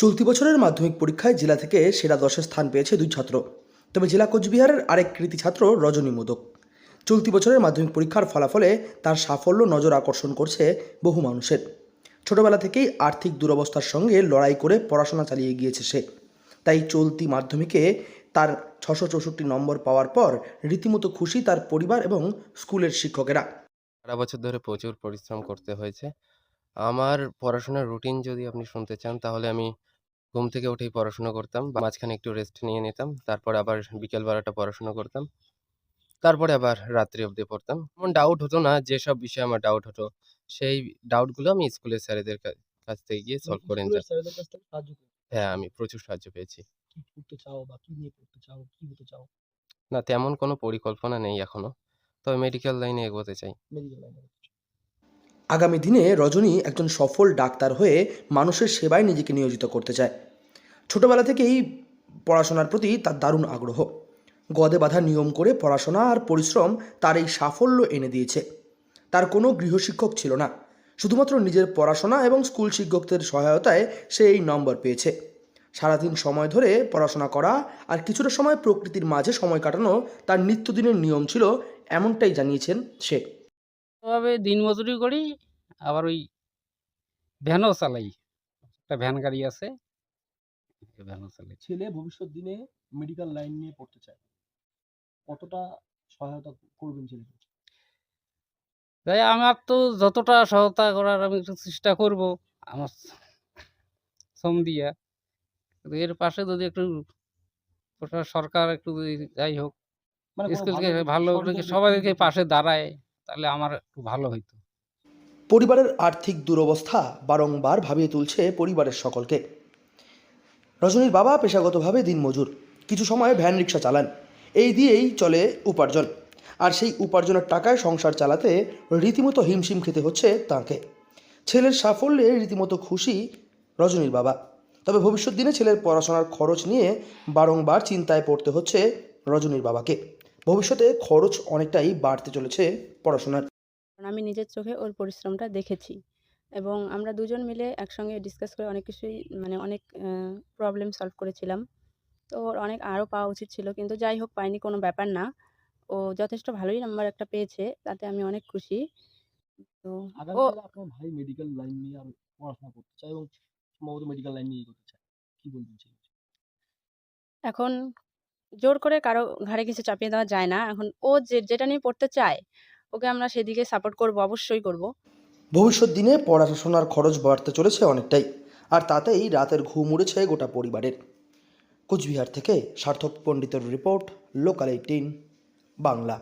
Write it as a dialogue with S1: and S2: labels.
S1: চলতি বছরের মাধ্যমিক পরীক্ষায় জেলা থেকে সেরা দশের স্থান পেয়েছে দুই ছাত্র। তবে জেলা কোচবিহারের আরেক কৃতি ছাত্র রজনী মোদক। চলতি বছরের মাধ্যমিক পরীক্ষার ফলাফলে তার সাফল্য নজর আকর্ষণ করছে বহু মানুষের। ছোটবেলা থেকেই আর্থিক দুরবস্থার সঙ্গে লড়াই করে পড়াশোনা চালিয়ে গিয়েছে সে। তাই চলতি মাধ্যমিকে তার ছশো চৌষট্টি নম্বর পাওয়ার পর রীতিমতো খুশি তার পরিবার এবং স্কুলের শিক্ষকেরা।
S2: সারা বছর ধরে প্রচুর পরিশ্রম করতে হয়েছে। আমার পড়াশোনার রুটিন যদি আপনি শুনতে চান, তাহলে আমি ঘুম থেকে উঠেই পড়াশোনা করতাম বা মাঝখানে একটু রেস্ট নিয়ে নিতাম তারপর আবার বিকেল বেলাটা পড়াশোনা করতাম। তারপরে আবার রাত্রি অবধি পড়তাম। এমন ডাউট হতো না যেসব বিষয়ে আমার ডাউট হতো সেই ডাউটগুলো আমি স্কুলের স্যারেদের কাছ থেকে গিয়ে সলভ করে নিতাম। হ্যাঁ আমি প্রচুর সাহায্য পেয়েছি।
S3: কি চাও বা কি নিয়ে পড়তে চাও কি হতে চাও?
S2: না তেমন কোনো পরিকল্পনা নেই এখনও। তবে মেডিকেল লাইনে এগোতে চাই।
S3: মেডিকেল লাইনে
S1: আগামী দিনে রজনী একজন সফল ডাক্তার হয়ে মানুষের সেবায় নিজেকে নিয়োজিত করতে চায়। ছোটবেলা থেকেই পড়াশোনার প্রতি তার দারুণ আগ্রহ। গদে বাঁধা নিয়ম করে পড়াশোনা আর পরিশ্রম তার এই সাফল্য এনে দিয়েছে। তার কোনো গৃহশিক্ষক ছিল না। শুধুমাত্র নিজের পড়াশোনা এবং স্কুল শিক্ষকদের সহায়তায় সে এই নম্বর পেয়েছে। সারাদিন সময় ধরে পড়াশোনা করা আর কিছুটা সময় প্রকৃতির মাঝে সময় কাটানো তার নিত্যদিনের নিয়ম ছিল, এমনটাই জানিয়েছেন সে।
S4: দিন মজুরি করি আবার ওই ভ্যানও চালাই। একটা ভ্যান গাড়ি আছে ভ্যানও চালাই।
S3: ছেলে ভবিষ্যৎ দিনে মেডিকেল লাইন নিয়ে পড়তে চায়। কতটা সহায়তা করবেন ছেলেকে?
S4: তাই আমার তো যতটা সহায়তা করার আমি একটু চেষ্টা করব আমার শ্রম দিয়া। এর পাশে যদি একটু সরকার একটু যাই হোক
S3: মানে
S4: স্কুলকে
S3: ভালো
S4: সবাইকে পাশে দাঁড়ায় তাহলে আমার একটু ভালো হইতো।
S1: পরিবারের আর্থিক দুরবস্থা বারংবার ভাবিয়ে তুলছে পরিবারের সকলকে। রজনীর বাবা পেশাগতভাবে দিনমজুর। কিছু সময় ভ্যান রিক্সা চালান। এই দিয়েই চলে উপার্জন। আর সেই উপার্জনের টাকায় সংসার চালাতে রীতিমতো হিমশিম খেতে হচ্ছে তাকে। ছেলের সাফল্যে রীতিমতো খুশি রজনীর বাবা। তবে ভবিষ্যৎ দিনে ছেলের পড়াশোনার খরচ নিয়ে বারংবার চিন্তায় পড়তে হচ্ছে রজনীর বাবাকে। ভবিষ্যতে খরচ অনেকটাই বাড়তে চলেছে পড়াশোনার।
S5: কারণ আমি নিজের চোখে ওর পরিশ্রমটা দেখেছি। এবং আমরা দুজন মিলে একসঙ্গে ডিসকাস করে অনেক কিছুই মানে অনেক প্রবলেম সলভ করেছিলাম। তো ওর অনেক আরও পাওয়া উচিত ছিল কিন্তু যাই হোক পাইনি কোনো ব্যাপার না। ও যথেষ্ট ভালোই নাম্বার একটা পেয়েছে তাতে আমি অনেক খুশি। তো ও
S3: আপনার ভাই মেডিকেল লাইন নিয়ে আর পড়াশোনা করতে চায় এবং সম্ভবত মেডিকেল লাইন নিয়ে এগোতে চায়। কি বলবেন
S5: এখন জোর করে কারও ঘাড়ে কিছু চাপিয়ে দেওয়া যায় না। এখন ও যে যেটা নিয়ে পড়তে চায় ওকে আমরা সেদিকে সাপোর্ট করব, অবশ্যই করব।
S1: ভবিষ্যৎ দিনে পড়াশোনার খরচ বাড়তে চলেছে অনেকটাই, আর তাতেই রাতের ঘুম উড়েছে গোটা পরিবারের। কোচবিহার থেকে সার্থক পণ্ডিতের রিপোর্ট লোকাল এইটিন বাংলা।